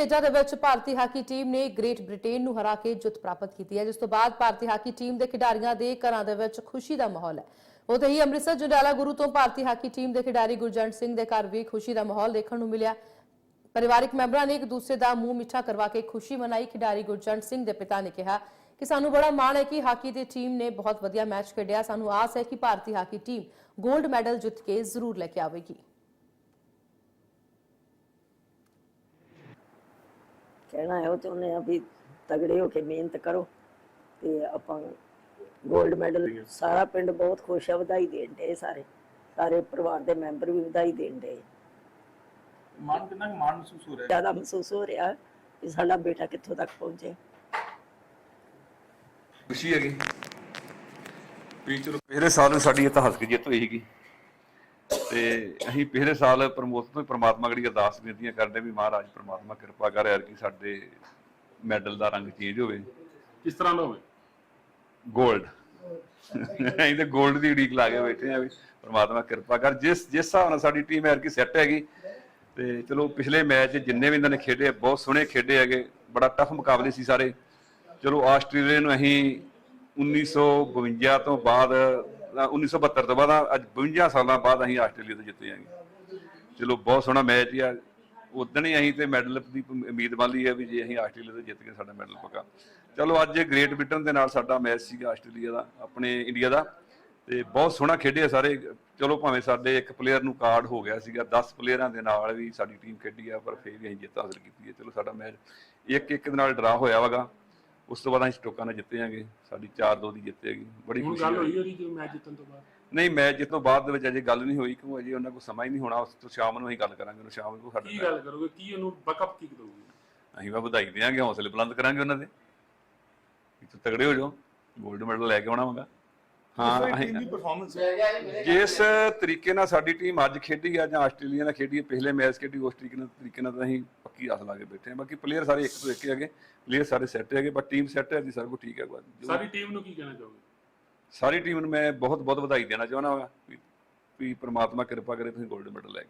ਖੇਡਾਂ ਦੇ ਵਿੱਚ ਭਾਰਤੀ ਹਾਕੀ ਟੀਮ ਨੇ ਗ੍ਰੇਟ ਬ੍ਰਿਟੇਨ ਨੂੰ ਹਰਾ ਕੇ ਜਿੱਤ ਪ੍ਰਾਪਤ ਕੀਤੀ ਹੈ, ਜਿਸ ਤੋਂ ਬਾਅਦ ਭਾਰਤੀ ਹਾਕੀ ਟੀਮ ਦੇ ਖਿਡਾਰੀਆਂ ਦੇ ਘਰਾਂ ਦੇ ਵਿੱਚ ਖੁਸ਼ੀ ਦਾ ਮਾਹੌਲ ਹੈ। ਉਤੇ ਹੀ ਅੰਮ੍ਰਿਤਸਰ ਜੰਡਾਲਾ ਗੁਰੂ ਤੋਂ ਭਾਰਤੀ ਹਾਕੀ ਟੀਮ ਦੇ ਖਿਡਾਰੀ ਗੁਰਜੰਟ ਸਿੰਘ ਦੇ ਘਰ ਵੀ ਖੁਸ਼ੀ ਦਾ ਮਾਹੌਲ ਦੇਖਣ ਨੂੰ ਮਿਲਿਆ। ਪਰਿਵਾਰਕ ਮੈਂਬਰਾਂ ਨੇ ਇੱਕ ਦੂਸਰੇ ਦਾ ਮੂੰਹ ਮਿੱਠਾ ਕਰਵਾ ਕੇ ਖੁਸ਼ੀ ਮਨਾਈ। ਖਿਡਾਰੀ ਗੁਰਜੰਟ ਸਿੰਘ ਦੇ ਪਿਤਾ ਨੇ ਕਿਹਾ ਕਿ ਸਾਨੂੰ ਬੜਾ ਮਾਣ ਹੈ ਕਿ ਹਾਕੀ ਦੀ ਟੀਮ ਨੇ ਬਹੁਤ ਵਧੀਆ ਮੈਚ ਖੇਡਿਆ। ਸਾਨੂੰ ਆਸ ਹੈ ਕਿ ਭਾਰਤੀ ਹਾਕੀ ਟੀਮ 골ਡ ਮੈਡਲ ਜਿੱਤ ਕੇ ਜ਼ਰੂਰ ਲੈ ਕੇ ਆਵੇਗੀ। ਕਹਿਣਾ ਇਹੋ ਚਾਹੁੰਦੇ ਆ ਵੀ ਤਗੜੇ ਹੋ ਕੇ ਮਿਹਨਤ ਕਰੋ ਤੇ ਆਪਾਂ 골ਡ ਮੈਡਲ ਸਾਰਾ ਪਿੰਡ ਬਹੁਤ ਖੁਸ਼ ਆ ਵਧਾਈ ਦੇਣ ਦੇ ਸਾਰੇ ਸਾਰੇ ਪਰਿਵਾਰ ਦੇ ਮੈਂਬਰ ਵੀ ਵਧਾਈ ਦੇਣ ਦੇ ਮਾਣ ਕਿੰਨਾ ਕੁ ਮਾਣ ਮਹਿਸੂਸ ਹੋ ਰਿਹਾ? ਹੈ ਜ਼ਿਆਦਾ ਮਹਿਸੂਸ ਹੋ ਰਿਹਾ ਕਿ ਸਾਡਾ ਬੇਟਾ ਕਿੱਥੋਂ ਤੱਕ ਪਹੁੰਚੇ। ਖੁਸ਼ੀ ਹੈਗੀ। ਵੀ ਚਲੋ ਪਿਛਲੇ ਸਾਲ ਵੀ ਸਾਡੀ ਇਤਿਹਾਸਕ ਜਿੱਤ ਹੋਈ ਸੀਗੀ। ਤੇ ਅਸੀਂ ਪਿਛਲੇ ਸਾਲ ਪ੍ਰਮੋਸ਼ਨ ਤੋਂ ਪ੍ਰਮਾਤਮਾ ਅਗੜੀ ਅਰਦਾਸ ਬੇਨਤੀਆਂ ਕਰਦੇ ਵੀ ਮਹਾਰਾਜ ਪ੍ਰਮਾਤਮਾ ਕਿਰਪਾ ਕਰੇ ਯਾਰ ਕਿ ਸਾਡੇ ਮੈਡਲ ਦਾ ਰੰਗ ਚੇਂਜ ਹੋਵੇ। ਕਿਸ ਤਰ੍ਹਾਂ ਦਾ ਹੋਵੇ? 골ਡ ਅਸੀਂ ਤੇ 골ਡ ਦੀ ਉਡੀਕ ਲਾ ਕੇ ਬੈਠੇ ਆ ਵੀ ਪ੍ਰਮਾਤਮਾ ਕਿਰਪਾ ਕਰ ਜਿਸ ਜਿਸ ਹਿਸਾਬ ਨਾਲ ਸਾਡੀ ਟੀਮ ਐਰ ਕੀ ਸੈੱਟ ਹੈਗੀ ਤੇ ਚਲੋ ਪਿਛਲੇ ਮੈਚ ਜਿੰਨੇ ਵੀ ਇਹਨਾਂ ਨੇ ਖੇਡੇ ਬਹੁਤ ਸੋਹਣੇ ਖੇਡੇ ਹੈਗੇ ਬੜਾ ਟਫ ਮੁਕਾਬਲੇ ਸੀ ਸਾਰੇ। ਚਲੋ ਆਸਟ੍ਰੇਲੀਆ ਨੂੰ ਅਸੀਂ 1952 ਤੋਂ ਬਾਅਦ 1972 ਤੋਂ ਬਾਅਦ ਅੱਜ 52 ਸਾਲਾਂ ਬਾਅਦ ਅਸੀਂ ਆਸਟ੍ਰੇਲੀਆ ਤੋਂ ਜਿੱਤੇ ਆਂਗੇ ਚਲੋ, ਬਹੁਤ ਸੋਹਣਾ ਮੈਚ ਆ। ਉਦੋਂ ਹੀ ਅਸੀਂ ਤੇ ਮੈਡਲ ਦੀ ਉਮੀਦ ਮੰਨ ਹੈ ਵੀ ਜੇ ਅਸੀਂ ਆਸਟ੍ਰੇਲੀਆ ਤੋਂ ਜਿੱਤ ਕੇ ਸਾਡਾ ਮੈਡਲ ਪੱਕਾ। ਚਲੋ, ਅੱਜ ਗ੍ਰੇਟ ਬ੍ਰਿਟਨ ਦੇ ਨਾਲ ਸਾਡਾ ਮੈਚ ਸੀਗਾ ਆਸਟ੍ਰੇਲੀਆ ਦਾ, ਆਪਣੇ ਇੰਡੀਆ ਦਾ। ਤੇ ਬਹੁਤ ਸੋਹਣਾ ਖੇਡੇ ਸਾਰੇ। ਚਲੋ, ਭਾਵੇਂ ਸਾਡੇ ਇੱਕ ਪਲੇਅਰ ਨੂੰ ਕਾਰਡ ਹੋ ਗਿਆ ਸੀਗਾ 10 ਪਲੇਅਰਾਂ ਦੇ ਨਾਲ ਵੀ ਸਾਡੀ ਟੀਮ ਖੇਡੀ ਆ, ਪਰ ਫੇਰ ਵੀ ਅਸੀਂ ਜਿੱਤ ਹਾਸਲ ਕੀਤੀ ਹੈ। ਚਲੋ, ਸਾਡਾ ਮੈਚ ਇੱਕ ਇੱਕ ਦੇ ਨਾਲ ਡਰਾ ਹੋਇਆ ਵਗਾ। ਉਸ ਤੋਂ ਬਾਅਦ ਅਸੀਂ ਸਟੋਕਾਂ ਨਾਲ ਜਿੱਤੇ ਆਂਗੇ ਸਾਡੀ 4-2 ਦੀ ਜਿੱਤੇ ਹੈਗੀ। ਬੜੀ ਹੁਣ ਖੁਸ਼ੀ ਗੱਲ ਹੋਈ। ਹੋਈ ਉਹਦੀ ਜੋ ਮੈਚ ਜਿੱਤਣ ਤੋਂ ਬਾਅਦ? ਨਹੀਂ ਮੈਚ ਜਿੱਤ ਤੋਂ ਬਾਅਦ ਦੇ ਵਿੱਚ ਅਜੇ ਗੱਲ ਨਹੀਂ ਹੋਈ ਕਿਉਂ ਅਜੇ ਉਹਨਾਂ ਕੋਲ ਸਮਾਂ ਹੀ ਨਹੀਂ ਹੋਣਾ ਉਸ ਤੋਂ ਸ਼ਾਮ ਨੂੰ ਅਸੀਂ ਗੱਲ ਕਰਾਂਗੇ ਉਹ ਸ਼ਾਮ ਨੂੰ ਕੀ ਸਾਡੇ ਗੱਲ ਕਰੋਗੇ? ਕੀ ਉਹਨੂੰ ਬੈਕਅਪ ਕੀ ਕਰੋਗੇ? ਅਸੀਂ ਵਾ ਵਧਾਈ ਦੇਵਾਂਗੇ ਹੌਸਲੇ ਬੁਲੰਦ ਕਰਾਂਗੇ ਉਹਨਾਂ ਦੇ। ਤੁਸੀਂ ਤਗੜੇ ਹੋ ਜਾਓ 골ਡ ਮੈਡਲ ਲੈ ਕੇ ਆਉਣਾ ਹੋਗਾ ਹਾਂ ਟੀਮ ਅਸੀਂ ਦੀ ਪਰਫਾਰਮੈਂਸ ਜਿਸ ਤਰੀਕੇ ਨਾਲ ਸਾਡੀ ਟੀਮ ਅੱਜ ਖੇਡੀ ਆ ਜਾਂ ਆਸਟ੍ਰੇਲੀਆ ਨਾਲ ਖੇਡੀ ਆ ਪਿਛਲੇ ਮੈਚ ਖੇਡੀ ਉਸ ਤਰੀਕੇ ਨਾਲ ਤਰੀਕੇ ਨਾਲ ਤਾਂ ਅਸੀਂ ਪੱਕੀ ਆਸ ਲਾ ਕੇ ਬੈਠੇ ਆ। ਬਾਕੀ ਪਲੇਅਰ ਸਾਰੇ ਇੱਕ ਤੋਂ ਇੱਕ ਹੈਗੇ ਪਲੇਅਰ ਸਾਰੇ ਸੈੱਟ ਹੈਗੇ ਬਟ ਟੀਮ ਸੈੱਟ ਹੈ ਜੀ ਸਾਰਾ ਕੁਝ ਠੀਕ ਹੈ। ਸਾਰੀ ਟੀਮ ਨੂੰ ਕੀ ਕਹਿਣਾ ਚਾਹੋਗੇ? ਸਾਰੀ ਟੀਮ ਨੂੰ ਮੈਂ ਬਹੁਤ ਬਹੁਤ ਵਧਾਈ ਦੇਣਾ ਚਾਹੁੰਦਾ ਹਾਂ ਵੀ ਵੀ ਪ੍ਰਮਾਤਮਾ ਕਿਰਪਾ ਕਰੇ ਤੁਸੀਂ 골ਡ ਮੈਡਲ ਲੈ ਕੇ।